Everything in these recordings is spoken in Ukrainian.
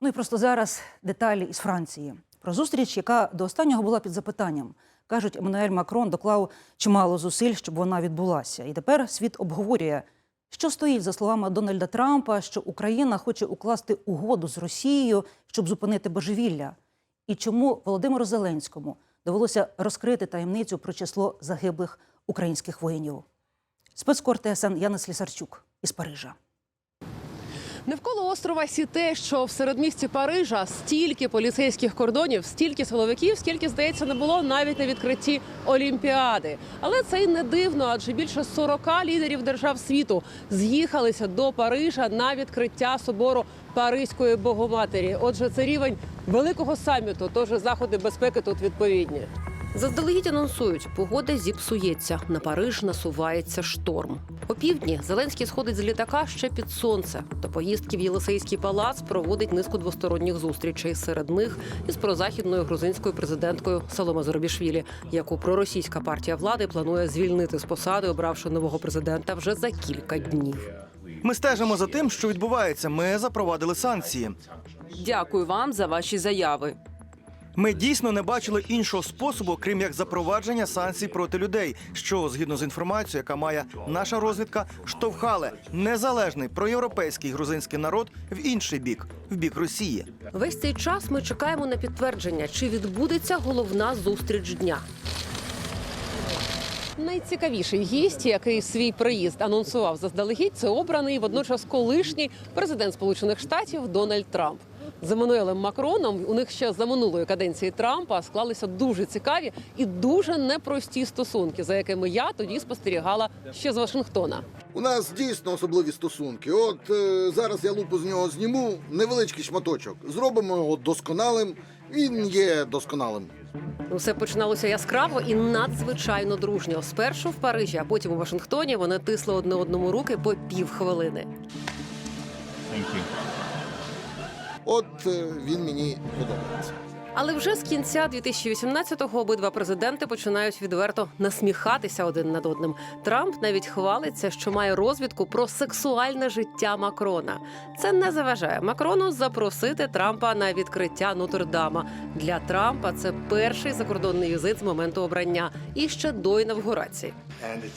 Ну і просто зараз деталі із Франції про зустріч, яка до останнього була під запитанням. Кажуть, Еммануель Макрон доклав чимало зусиль, щоб вона відбулася. І тепер світ обговорює, що стоїть за словами Дональда Трампа, що Україна хоче укласти угоду з Росією, щоб зупинити божевілля. І чому Володимиру Зеленському довелося розкрити таємницю про число загиблих українських воїнів. Спецкор ТСН Яна Слісарчук із Парижа. Навколо острова Сіте, що в середмісті Парижа, стільки поліцейських кордонів, стільки силовиків, скільки здається не було навіть на відкритті Олімпіади. Але це й не дивно, адже більше 40 лідерів держав світу з'їхалися до Парижа на відкриття собору Паризької Богоматері. Отже, це рівень великого саміту, тож заходи безпеки тут відповідні. Заздалегідь анонсують, погода зіпсується. На Париж насувається шторм. О півдні Зеленський сходить з літака ще під сонце. До поїздки в Єлисейський палац проводить низку двосторонніх зустрічей. Серед них із прозахідною грузинською президенткою Саломе Зоробішвілі, яку проросійська партія влади планує звільнити з посади, обравши нового президента вже за кілька днів. Ми стежимо за тим, що відбувається. Ми запровадили санкції. Дякую вам за ваші заяви. Ми дійсно не бачили іншого способу, крім як запровадження санкцій проти людей, що згідно з інформацією, яка має наша розвідка, штовхали незалежний проєвропейський грузинський народ в інший бік, в бік Росії. Весь цей час ми чекаємо на підтвердження, чи відбудеться головна зустріч дня. Найцікавіший гість, який свій приїзд анонсував заздалегідь, це обраний водночас колишній президент Сполучених Штатів Дональд Трамп. З Еммануелем Макроном у них ще за минулої каденції Трампа склалися дуже цікаві і дуже непрості стосунки, за якими я тоді спостерігала ще з Вашингтона. У нас дійсно особливі стосунки. От е, зараз я лупу з нього зніму, невеличкий шматочок. Зробимо його досконалим. Він є досконалим. Усе починалося яскраво і надзвичайно дружньо. Спершу в Парижі, а потім у Вашингтоні вони тисли одне одному руки по півхвилини. От е, він мені подобається. Але вже з кінця 2018-го обидва президенти починають відверто насміхатися один над одним. Трамп навіть хвалиться, що має розвідку про сексуальне життя Макрона. Це не заважає Макрону запросити Трампа на відкриття Нотр-Дама. Для Трампа це перший закордонний візит з моменту обрання і ще до інавгурації. Uh,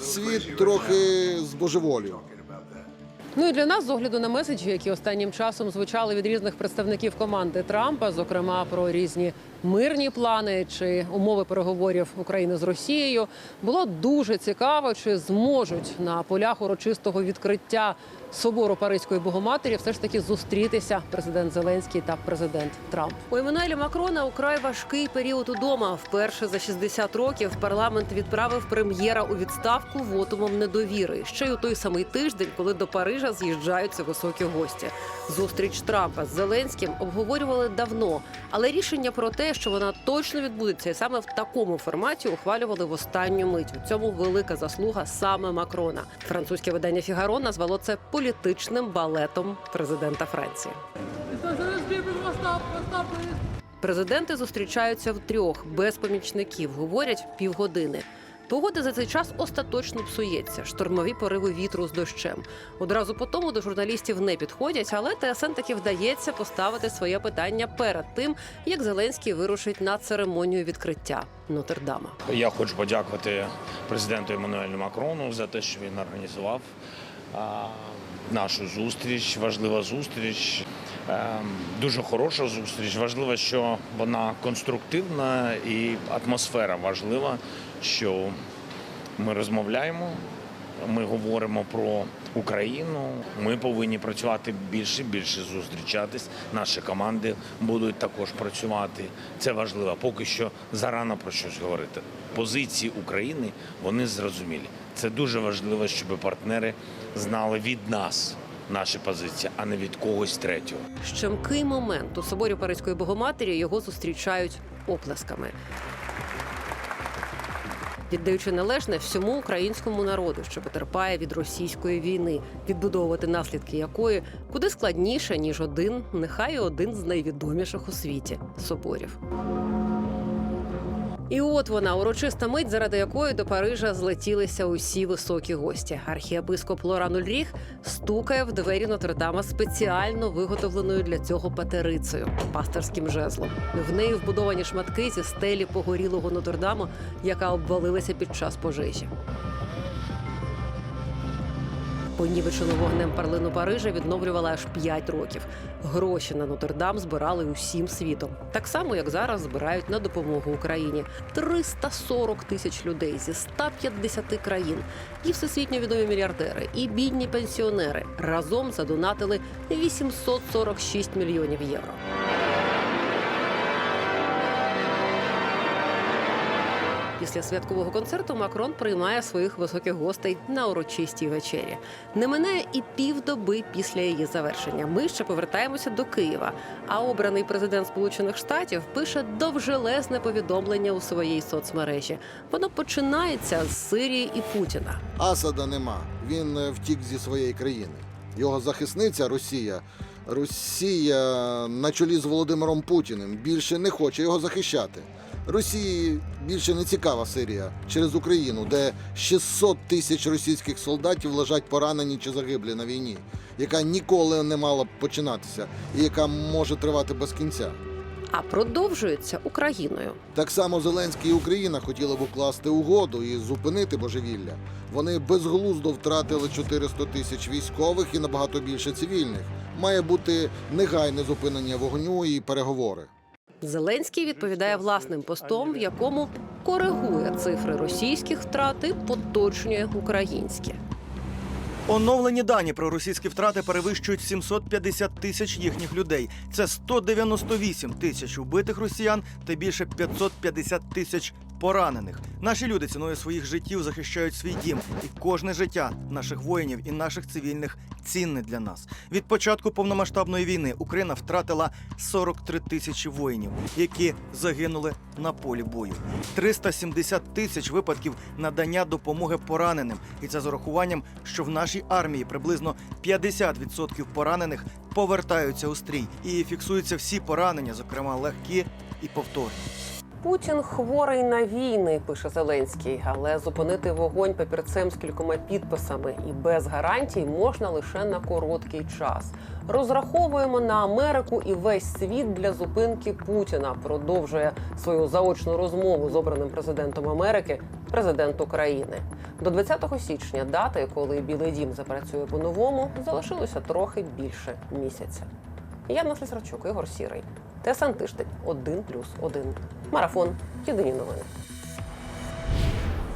Світ трохи збожеволів. Ну і для нас, з огляду на меседжі, які останнім часом звучали від різних представників команди Трампа, зокрема про різні мирні плани чи умови переговорів України з Росією, було дуже цікаво, чи зможуть на полях урочистого відкриття собору Паризької Богоматері все ж таки зустрітися президент Зеленський та президент Трамп. У Еммануеля Макрона украй важкий період удома. Вперше за 60 років парламент відправив прем'єра у відставку вотумом недовіри. Ще й у той самий тиждень, коли до Парижа з'їжджаються високі гості. Зустріч Трампа з Зеленським обговорювали давно, але рішення про те, що вона точно відбудеться, і саме в такому форматі ухвалювали в останню мить. У цьому велика заслуга саме Макрона. Французьке видання Фігаро назвало це політичним балетом президента Франції. Президенти зустрічаються втрьох без помічників, говорять півгодини. Погода за цей час остаточно псується. Штормові пориви вітру з дощем. Одразу по тому до журналістів не підходять, але ТСН таки вдається поставити своє питання перед тим, як Зеленський вирушить на церемонію відкриття Нотр-Дама. Я хочу подякувати президенту Еммануелю Макрону за те, що він організував нашу зустріч. Важлива зустріч, дуже хороша зустріч. Важливо, що вона конструктивна і атмосфера важлива, що ми розмовляємо. Ми говоримо про Україну. Ми повинні працювати більше, більше зустрічатись. Наші команди будуть також працювати. Це важливо. Поки що зарано про щось говорити. Позиції України вони зрозумілі. Це дуже важливо, щоб партнери знали від нас наші позиції, а не від когось третього. Щемкий момент у соборі Паризької Богоматері його зустрічають оплесками. Віддаючи належне всьому українському народу, що потерпає від російської війни, відбудовувати наслідки якої куди складніше ніж один, нехай один з найвідоміших у світі соборів. І от вона урочиста мить, заради якої до Парижа злетілися усі високі гості. Архієпископ Лоран Ульріх стукає в двері Нотр-Дама спеціально виготовленою для цього патерицею пасторським жезлом. В неї вбудовані шматки зі стелі погорілого Нотр-Даму, яка обвалилася під час пожежі. Понівечену вогнем парлину Парижа відновлювала аж 5 років. Гроші на Нотр-Дам збирали усім світом, так само як зараз збирають на допомогу Україні. 340 тисяч людей зі 150 країн, і всесвітньо відомі мільярдери, і бідні пенсіонери разом задонатили 846 мільйонів євро. Після святкового концерту Макрон приймає своїх високих гостей на урочистій вечері. Не минає і півдоби після її завершення. Ми ще повертаємося до Києва. А обраний президент Сполучених Штатів пише довжелезне повідомлення у своїй соцмережі. Воно починається з Сирії і Путіна. Асада нема. Він е, втік зі своєї країни. Його захисниця Росія. Росія на чолі з Володимиром Путіним більше не хоче його захищати. Росії більше не цікава Сирія через Україну, де 600 тисяч російських солдатів лежать поранені чи загиблі на війні, яка ніколи не мала б починатися і яка може тривати без кінця. А продовжується Україною. Так само Зеленський і Україна хотіли б укласти угоду і зупинити божевілля. Вони безглуздо втратили 400 тисяч військових і набагато більше цивільних. Має бути негайне зупинення вогню і переговори. Зеленський відповідає власним постом, в якому коригує цифри російських втрат і поточнює українські. Оновлені дані про російські втрати перевищують 750 тисяч їхніх людей. Це 198 тисяч убитих росіян та більше 550 тисяч поранених. Наші люди ціною своїх життів захищають свій дім, і кожне життя наших воїнів і наших цивільних цінне для нас. Від початку повномасштабної війни Україна втратила 43 тисячі воїнів, які загинули на полі бою. 370 тисяч випадків надання допомоги пораненим, і це з урахуванням, що в нашій армії приблизно 50% поранених повертаються у стрій, і фіксуються всі поранення, зокрема легкі і повторні. Путін хворий на війни, пише Зеленський, але зупинити вогонь папірцем з кількома підписами і без гарантій можна лише на короткий час. Розраховуємо на Америку і весь світ для зупинки Путіна. Продовжує свою заочну розмову з обраним президентом Америки, президент України. До 20 січня, дати, коли Білий Дім запрацює по-новому, залишилося трохи більше місяця. Яна Слісарчук, Ігор Сірий. ТСН тиждень 1+,1. Марафон. Єдині новини.